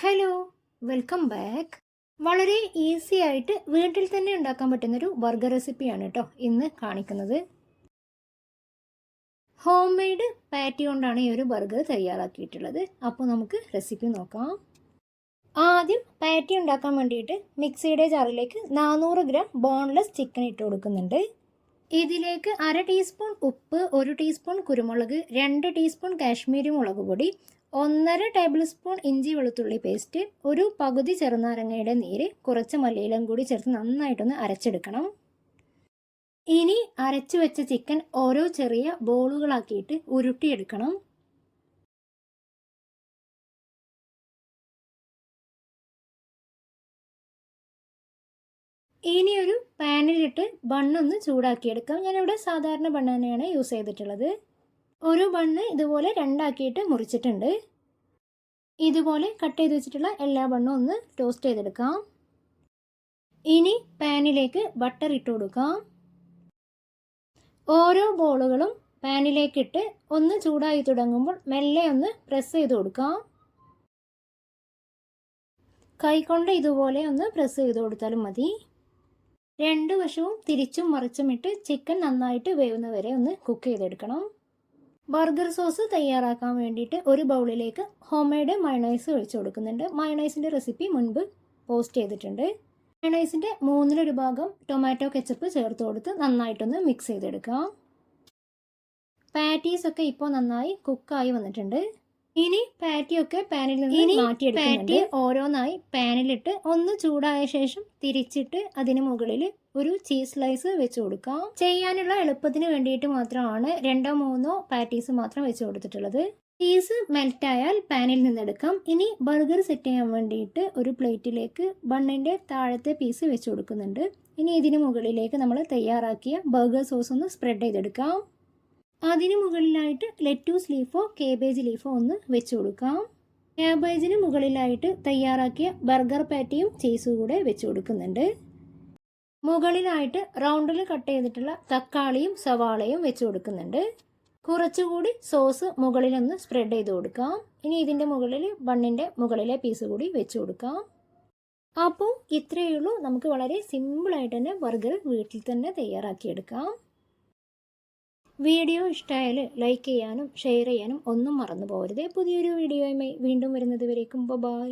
Hello welcome back വളരെ easy ആയിട്ട് വീട്ടിൽ തന്നെ ഉണ്ടാക്കാൻ പറ്റുന്നൊരു ബർഗർ റെസിപ്പിയാണ് കേട്ടോ ഇന്ന് കാണിക്കുന്നത്. ഹോം മെയ്ഡ് പാറ്റി കൊണ്ടാണ് ഈ ഒരു ബർഗർ തയ്യാറാക്കിയിട്ടുള്ളത്. അപ്പോൾ നമുക്ക് റെസിപ്പി നോക്കാം. ആദ്യം പാറ്റി ഉണ്ടാക്കാൻ വേണ്ടിയിട്ട് മിക്സിയുടെ ജാറിലേക്ക് നാനൂറ് ഗ്രാം ബോൺലെസ് ചിക്കൻ ഇട്ട് കൊടുക്കുന്നുണ്ട്. ഇതിലേക്ക് അര ടീസ്പൂൺ ഉപ്പ് ഒരു ടീസ്പൂൺ കുരുമുളക് രണ്ട് ടീസ്പൂൺ കാശ്മീരി മുളക് പൊടി ഒന്നര ടേബിൾ സ്പൂൺ ഇഞ്ചി വെളുത്തുള്ളി പേസ്റ്റ് ഒരു പകുതി ചെറുനാരങ്ങയുടെ നീര് കുറച്ച് മല്ലിയിലും കൂടി ചേർത്ത് നന്നായിട്ടൊന്ന് അരച്ചെടുക്കണം. ഇനി അരച്ചു വെച്ച ചിക്കൻ ഓരോ ചെറിയ ബോളുകളാക്കിയിട്ട് ഉരുട്ടിയെടുക്കണം. ഇനി ഒരു പാനിലിട്ട് ബണ്ണൊന്ന് ചൂടാക്കിയെടുക്കാം. ഞാനിവിടെ സാധാരണ ബണ്ണ് തന്നെയാണ് യൂസ് ചെയ്തിട്ടുള്ളത്. ഒരു ബണ്ണ് ഇതുപോലെ രണ്ടാക്കിയിട്ട് മുറിച്ചിട്ടുണ്ട്. ഇതുപോലെ കട്ട് ചെയ്ത് വെച്ചിട്ടുള്ള എല്ലാ ബണ്ണും ഒന്ന് ടോസ്റ്റ് ചെയ്തെടുക്കാം. ഇനി പാനിലേക്ക് ബട്ടർ ഇട്ട് കൊടുക്കാം. ഓരോ ബോളുകളും പാനിലേക്കിട്ട് ഒന്ന് ചൂടായി തുടങ്ങുമ്പോൾ മെല്ലെ ഒന്ന് പ്രസ് ചെയ്ത് കൊടുക്കാം. കൈകൊണ്ട് ഇതുപോലെ ഒന്ന് പ്രസ് ചെയ്ത് കൊടുത്താലും മതി. രണ്ട് വശവും തിരിച്ചും മറിച്ചും ഇട്ട് ചിക്കൻ നന്നായിട്ട് വേവുന്ന വരെ ഒന്ന് കുക്ക് ചെയ്തെടുക്കണം. ബർഗർ സോസ് തയ്യാറാക്കാൻ വേണ്ടിയിട്ട് ഒരു ബൗളിലേക്ക് ഹോം മെയ്ഡ് മയണൈസ് ഒഴിച്ചു കൊടുക്കുന്നുണ്ട്. മയണൈസിന്റെ റെസിപ്പി മുൻപ് പോസ്റ്റ് ചെയ്തിട്ടുണ്ട്. മയണൈസിന്റെ മൂന്നിലൊരു ഭാഗം ടൊമാറ്റോ കെച്ചപ്പ് ചേർത്ത് കൊടുത്ത് നന്നായിട്ടൊന്ന് മിക്സ് ചെയ്തെടുക്കാം. പാറ്റീസൊക്കെ ഇപ്പോൾ നന്നായി കുക്കായി വന്നിട്ടുണ്ട്. ഇനി പാറ്റി ഒക്കെ പാനിൽ നിന്ന് മാറ്റിയെടുക്കുന്നുണ്ട്. ഓരോന്നായി പാനിലിട്ട് ഒന്ന് ചൂടായ ശേഷം തിരിച്ചിട്ട് അതിന് മുകളിൽ ഒരു ചീസ് സ്ലൈസ് വെച്ച് കൊടുക്കാം. ചെയ്യാനുള്ള എളുപ്പത്തിന് വേണ്ടിയിട്ട് മാത്രമാണ് രണ്ടോ മൂന്നോ പാറ്റീസ് മാത്രം വെച്ച് കൊടുത്തിട്ടുള്ളത്. ചീസ് മെൽറ്റായാൽ പാനിൽ നിന്നെടുക്കാം ഇനി ബർഗർ സെറ്റ് ചെയ്യാൻ വേണ്ടിയിട്ട് ഒരു പ്ലേറ്റിലേക്ക് ബണ്ണിന്റെ താഴത്തെ പീസ് വെച്ച് കൊടുക്കുന്നുണ്ട്. ഇനി ഇതിന് മുകളിലേക്ക് നമ്മൾ തയ്യാറാക്കിയ ബർഗർ സോസ് ഒന്ന് സ്പ്രെഡ് ചെയ്തെടുക്കാം. അതിന് മുകളിലായിട്ട് ലെറ്റൂസ് ലീഫോ കേബേജ് ലീഫോ ഒന്ന് വെച്ച് കൊടുക്കാം. ക്യാബേജിന് മുകളിലായിട്ട് തയ്യാറാക്കിയ ബർഗർ പാറ്റിയും ചീസും കൂടെ വെച്ച് കൊടുക്കുന്നുണ്ട്. മുകളിലായിട്ട് റൗണ്ടിൽ കട്ട് ചെയ്തിട്ടുള്ള തക്കാളിയും സവാളയും വെച്ച് കൊടുക്കുന്നുണ്ട്. കുറച്ചുകൂടി സോസ് മുകളിലൊന്ന് സ്പ്രെഡ് ചെയ്ത് കൊടുക്കാം. ഇനി ഇതിന്റെ മുകളിൽ ബണ്ണിന്റെ മുകളിലെ പീസ് കൂടി വെച്ച് കൊടുക്കാം. അപ്പോൾ ഇത്രയേ ഉള്ളൂ. നമുക്ക് വളരെ സിമ്പിളായിട്ട് തന്നെ ബർഗർ വീട്ടിൽ തന്നെ തയ്യാറാക്കിയെടുക്കാം. വീഡിയോ ഇഷ്ടമായാൽ ലൈക്ക് ചെയ്യാനും ഷെയർ ചെയ്യാനും ഒന്നും മറന്നു പോകരുത്. പുതിയൊരു വീഡിയോയുമായി വീണ്ടും വരുന്നത് വരേക്കും ബൈ